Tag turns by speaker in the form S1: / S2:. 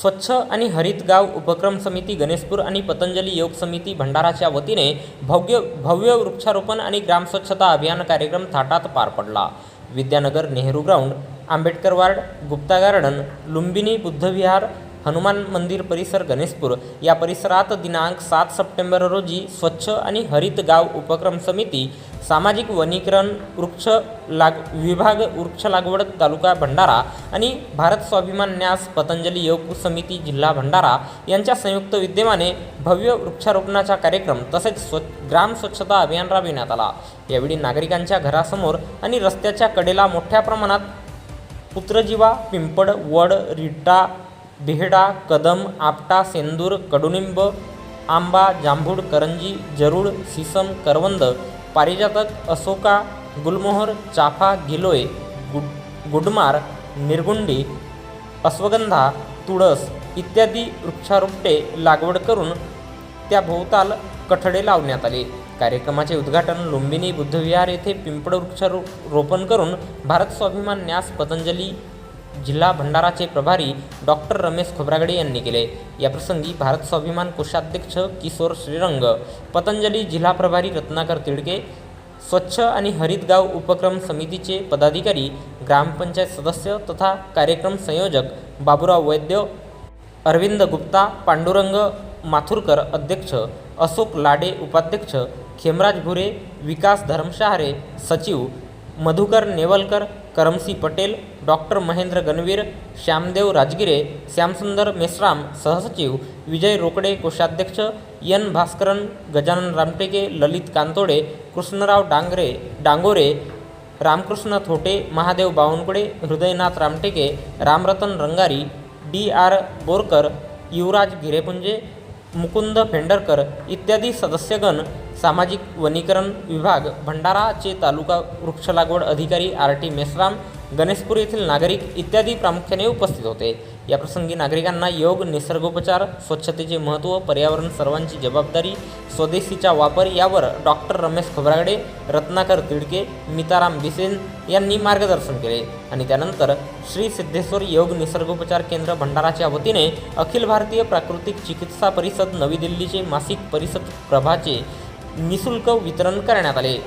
S1: स्वच्छ आणि हरित गाव उपक्रम समिती गणेशपूर आणि पतंजली योग समिती भंडाराच्या वतीने भव्य भव्य वृक्षारोपण आणि ग्रामस्वच्छता अभियान कार्यक्रम थाटात पार पडला. Vidyanagar Nehru ground Ambedkar ward Gupta garden Lumbini Buddhavihar Hanuman मंदिर परिसर गणेशपूर. या परिसरात दिनांक सात सप्टेंबर रोजी स्वच्छ आणि हरित गाव उपक्रम समिती सामाजिक वनीकरण वृक्ष लाग विभाग वृक्ष लागवड तालुका भंडारा आणि भारत स्वाभिमान न्यास पतंजली योग समिती जिल्हा भंडारा यांच्या संयुक्त विद्यमाने भव्य वृक्षारोपणाचा कार्यक्रम तसेच स्व ग्राम स्वच्छता अभियान राबविण्यात आला. यावेळी नागरिकांच्या घरासमोर आणि रस्त्याच्या कडेला मोठ्या प्रमाणात पुत्रजीवा पिंपळ वड रिटा बिहडा कदम आपटा सेंदूर कडुनिंब आंबा जांभूळ करंजी जरूळ सिसम करवंद पारिजातक असोका गुलमोहर चाफा गिलोय गुड गुडमार निरगुंडी अश्वगंधा तुळस इत्यादी वृक्षारोपटे लागवड करून त्या भोवताल कठडे लावण्यात आले. कार्यक्रमाचे उद्घाटन लुंबिनी बुद्धविहार येथे पिंपळ वृक्षारो रोपण करून भारत स्वाभिमान न्यास पतंजली जिल्हा भंडाराचे प्रभारी डॉक्टर रमेश खोब्रागडे यांनी केले. याप्रसंगी भारत स्वाभिमान कोषाध्यक्ष किशोर श्रीरंग पतंजली जिल्हा प्रभारी रत्नाकर तिडके स्वच्छ आणि हरित गाव उपक्रम समितीचे पदाधिकारी ग्रामपंचायत सदस्य तथा कार्यक्रम संयोजक बाबुराव वैद्य अरविंद गुप्ता पांडुरंग माथुरकर अध्यक्ष अशोक लाडे उपाध्यक्ष खेमराज भुरे विकास धर्मशहारे सचिव मधुकर नेवलकर करमसी पटेल डॉक्टर महेंद्र गणवीर श्यामदेव राजगिरे श्यामसुंदर मेश्राम सहसचिव विजय रोकडे कोषाध्यक्ष N Bhaskaran Gajanan Ramteke Lalit Kantode Krishnarao Dangre Dangore Ramkrishna Thote Mahadev Bawankule Hridaynath Ramteke Ramratan Rangari D R Borkar Yuvraj Girepunje Mukund Fendarkar इत्यादी सदस्यगण सामाजिक वनीकरण विभाग भंडाराचे तालुका वृक्ष लागवड अधिकारी आर टी मेश्राम गणेशपूर येथील नागरिक इत्यादी प्रामुख्याने उपस्थित होते. याप्रसंगी नागरिकांना योग निसर्गोपचार स्वच्छतेचे महत्त्व पर्यावरण सर्वांची जबाबदारी स्वदेशीचा वापर यावर डॉक्टर रमेश खोबरागडे रत्नाकर तिडके मिताराम बिसेन यांनी मार्गदर्शन केले. आणि त्यानंतर श्री सिद्धेश्वर योग निसर्गोपचार केंद्र भंडाराच्या वतीने अखिल भारतीय प्राकृतिक चिकित्सा परिषद नवी दिल्लीचे मासिक परिषद प्रभाचे निशुल्क वितरण करण्यात आले.